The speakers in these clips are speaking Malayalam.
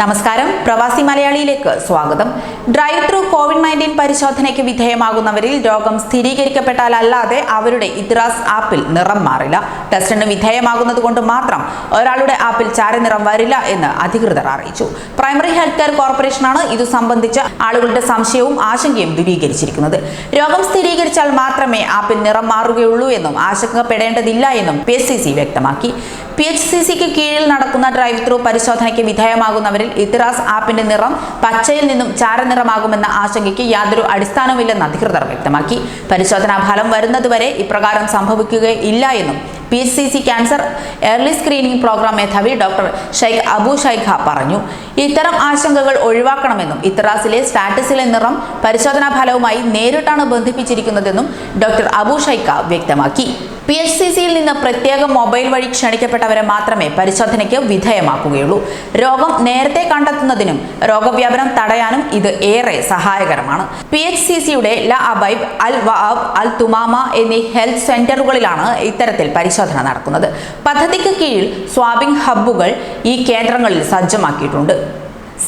നമസ്കാരം. പ്രവാസി മലയാളിയിലേക്ക് സ്വാഗതം. ഡ്രൈവ് ത്രൂ കോവിഡ് നയന്റീൻ പരിശോധനയ്ക്ക് വിധേയമാകുന്നവരിൽ രോഗം സ്ഥിരീകരിക്കപ്പെട്ടാൽ അല്ലാതെ അവരുടെ ഇദ്രാസ് ആപ്പിൽ നിറം മാറില്ല. ടെസ്റ്റിന് വിധേയമാകുന്നത് കൊണ്ട് മാത്രം ഒരാളുടെ ആപ്പിൽ ചാരനിറം വരില്ല എന്ന് അധികൃതർ അറിയിച്ചു. പ്രൈമറി ഹെൽത്ത് കെയർ കോർപ്പറേഷനാണ് ഇതു സംബന്ധിച്ച് ആളുകളുടെ സംശയവും ആശങ്കയും ദൂരീകരിച്ചിരിക്കുന്നത്. രോഗം സ്ഥിരീകരിച്ചാൽ മാത്രമേ ആപ്പിൽ നിറം മാറുകയുള്ളൂ എന്നും ആശങ്കപ്പെടേണ്ടതില്ല എന്നും പി വ്യക്തമാക്കി. പി എച്ച് സി സിക്ക് കീഴിൽ നടക്കുന്ന ഡ്രൈവ് ത്രൂ പരിശോധനയ്ക്ക് വിധേയമാകുന്നവരിൽ ഇത്തിറാസ് ആപ്പിന്റെ നിറം പച്ചയിൽ നിന്നും ചാരനിറമാകുമെന്ന ആശങ്കയ്ക്ക് യാതൊരു അടിസ്ഥാനവുമില്ലെന്ന് അധികൃതർ വ്യക്തമാക്കി. പരിശോധനാ ഫലം വരുന്നതുവരെ ഇപ്രകാരം സംഭവിക്കുകയില്ല എന്നും P H C C cancer early screening programme മേധാവി ഡോക്ടർ ഷെയ്ഖ് അബു ഷൈഖ പറഞ്ഞു. ഇത്തരം ആശങ്കകൾ ഒഴിവാക്കണമെന്നും ഇത്തറാസിലെ സ്റ്റാറ്റസിലെ നിറം പരിശോധനാ ഫലവുമായി നേരിട്ടാണ് ബന്ധിപ്പിച്ചിരിക്കുന്നതെന്നും ഡോക്ടർ അബു ഷൈഖ വ്യക്തമാക്കി. പി എച്ച് സി സിയിൽ നിന്ന് പ്രത്യേക മൊബൈൽ വഴി ക്ഷണിക്കപ്പെട്ടവരെ മാത്രമേ പരിശോധനയ്ക്ക് വിധേയമാക്കുകയുള്ളൂ. രോഗം നേരത്തെ കണ്ടെത്തുന്നതിനും രോഗവ്യാപനം തടയാനും ഇത് ഏറെ സഹായകരമാണ്. പി എച്ച് സി സിയുടെ ല അബൈബ് അൽ വഅബ് അൽ തുമാമ എന്നീ ഹെൽത്ത് സെന്ററുകളിലാണ് ഇത്തരത്തിൽ പരിശോധന നടക്കുന്നത്. പദ്ധതിക്ക് കീഴിൽ സ്വാബിംഗ് ഹബ്ബുകൾ ഈ കേന്ദ്രങ്ങളിൽ സജ്ജമാക്കിയിട്ടുണ്ട്.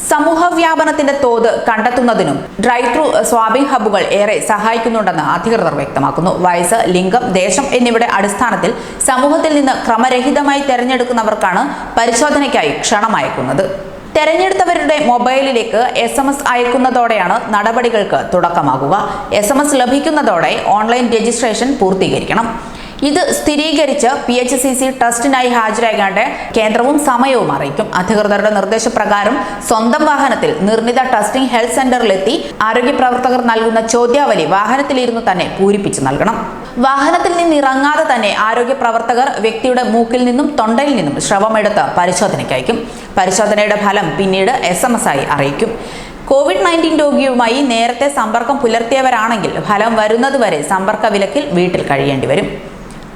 സമൂഹ വ്യാപനത്തിന്റെ തോത് കണ്ടെത്തുന്നതിനും ഡ്രൈവ് ത്രൂ സ്വാബിംഗ് ഹബ്ബുകൾ ഏറെ സഹായിക്കുന്നുണ്ടെന്ന് അധികൃതർ വ്യക്തമാക്കുന്നു. വയസ്സ് ലിംഗം ദേശം എന്നിവയുടെ അടിസ്ഥാനത്തിൽ സമൂഹത്തിൽ നിന്ന് ക്രമരഹിതമായി തെരഞ്ഞെടുക്കുന്നവർക്കാണ് പരിശോധനയ്ക്കായി ക്ഷണമയക്കുന്നത്. തെരഞ്ഞെടുത്തവരുടെ മൊബൈലിലേക്ക് എസ് എം എസ് അയക്കുന്നതോടെയാണ് നടപടികൾക്ക് തുടക്കമാകുക. എസ് എം എസ് ലഭിക്കുന്നതോടെ ഓൺലൈൻ രജിസ്ട്രേഷൻ പൂർത്തീകരിക്കണം. ഇത് സ്ഥിരീകരിച്ച് പി എച്ച് സി സി ടെസ്റ്റിനായി ഹാജരാകാണ്ട് കേന്ദ്രവും സമയവും അറിയിക്കും. അധികൃതരുടെ നിർദ്ദേശപ്രകാരം സ്വന്തം വാഹനത്തിൽ നിർണിത ടെസ്റ്റിംഗ് ഹെൽത്ത് സെന്ററിലെത്തി ആരോഗ്യ പ്രവർത്തകർ നൽകുന്ന ചോദ്യാവലി വാഹനത്തിലിരുന്നു തന്നെ പൂരിപ്പിച്ചു നൽകണം. വാഹനത്തിൽ നിന്ന് ഇറങ്ങാതെ തന്നെ ആരോഗ്യ പ്രവർത്തകർ വ്യക്തിയുടെ മൂക്കിൽ നിന്നും തൊണ്ടയിൽ നിന്നും ശ്രവമെടുത്ത് പരിശോധനയ്ക്ക് അയക്കും. പരിശോധനയുടെ ഫലം പിന്നീട് എസ് എം എസ് ആയി അറിയിക്കും. കോവിഡ് നയന്റീൻ രോഗിയുമായി നേരത്തെ സമ്പർക്കം പുലർത്തിയവരാണെങ്കിൽ ഫലം വരുന്നതുവരെ സമ്പർക്ക വിലക്കിൽ വീട്ടിൽ കഴിയേണ്ടി വരും.